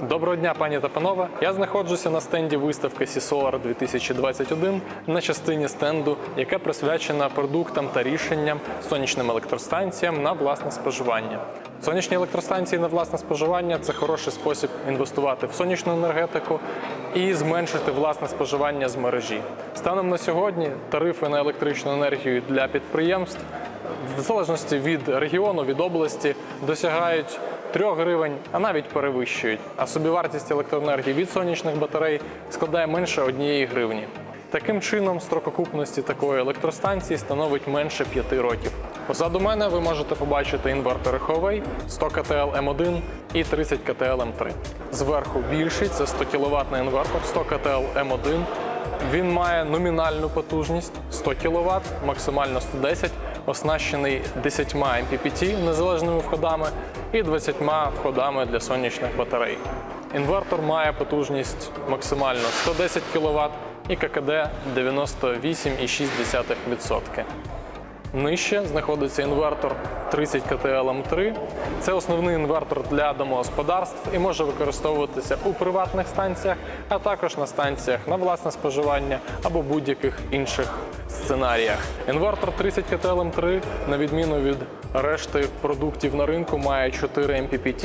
Доброго дня, пані та панове. Я знаходжуся на стенді виставки Сісолар 2021 на частині стенду, яка присвячена продуктам та рішенням сонячним електростанціям на власне споживання. Сонячні електростанції на власне споживання це хороший спосіб інвестувати в сонячну енергетику і зменшити власне споживання з мережі. Станом на сьогодні тарифи на електричну енергію для підприємств в залежності від регіону, від області досягають 3 гривень, а навіть перевищують. А собівартість електроенергії від сонячних батарей складає менше однієї гривні. Таким чином, строк окупності такої електростанції становить менше 5 років. Позаду мене ви можете побачити інвертори Huawei 100 КТЛ М1 і 30 КТЛ М3. Зверху більший це 100 кВт інвертор 100 КТЛ М1. Він має номінальну потужність 100 кВт, максимально 110, оснащений 10 MPPT незалежними входами і 20 входами для сонячних батарей. Інвертор має потужність максимально 110 кВт і ККД 98,6%. Нижче знаходиться інвертор 30 КТЛ-М3. Це основний інвертор для домогосподарств і може використовуватися у приватних станціях, а також на станціях на власне споживання або будь-яких інших сценаріях. Інвертор 30 КТЛ-М3, на відміну від решти продуктів на ринку, має 4 МППТ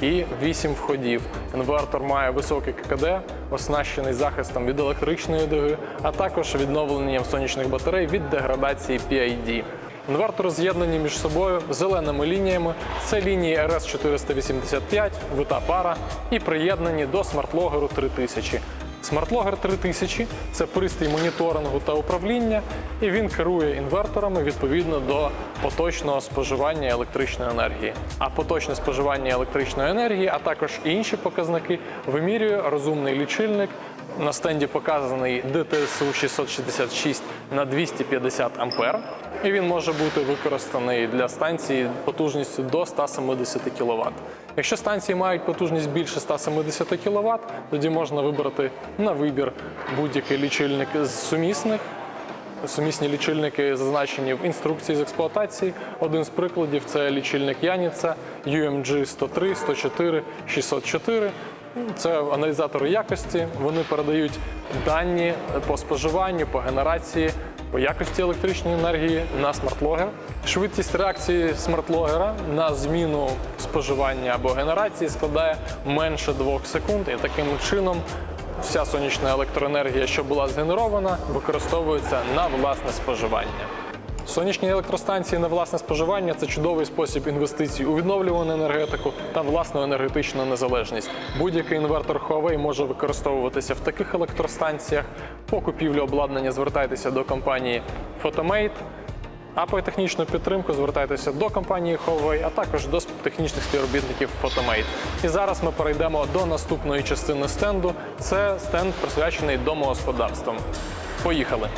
і 8 входів. Інвертор має високий ККД, оснащений захистом від електричної дуги, а також відновленням сонячних батарей від деградації PID. Інвертори з'єднані між собою зеленими лініями. Це лінії RS485, вита пара і приєднані до смартлогеру 3000. Смартлогер 3000 – це пристрій моніторингу та управління, і він керує інверторами відповідно до поточного споживання електричної енергії. А поточне споживання електричної енергії, а також інші показники вимірює розумний лічильник. На стенді показаний ДТСУ 666 на 250 ампер, і він може бути використаний для станції потужністю до 170 кВт. Якщо станції мають потужність більше 170 кВт, тоді можна вибрати на вибір будь-який лічильник з сумісних. Сумісні лічильники зазначені в інструкції з експлуатації. Один з прикладів це лічильник Яніца UMG 103, 104, 604. Це аналізатори якості. Вони передають дані по споживанню, по генерації, по якості електричної енергії на смартлогер. Швидкість реакції смартлогера на зміну споживання або генерації складає менше 2 секунд, і таким чином вся сонячна електроенергія, що була згенерована, використовується на власне споживання. Сонячні електростанції на власне споживання це чудовий спосіб інвестицій у відновлювану енергетику та власну енергетичну незалежність. Будь-який інвертор Huawei може використовуватися в таких електростанціях. По купівлі обладнання звертайтеся до компанії Photomate, а по технічну підтримку звертайтеся до компанії Huawei, а також до технічних співробітників Photomate. І зараз ми перейдемо до наступної частини стенду. Це стенд присвячений домогосподарствам. Поїхали!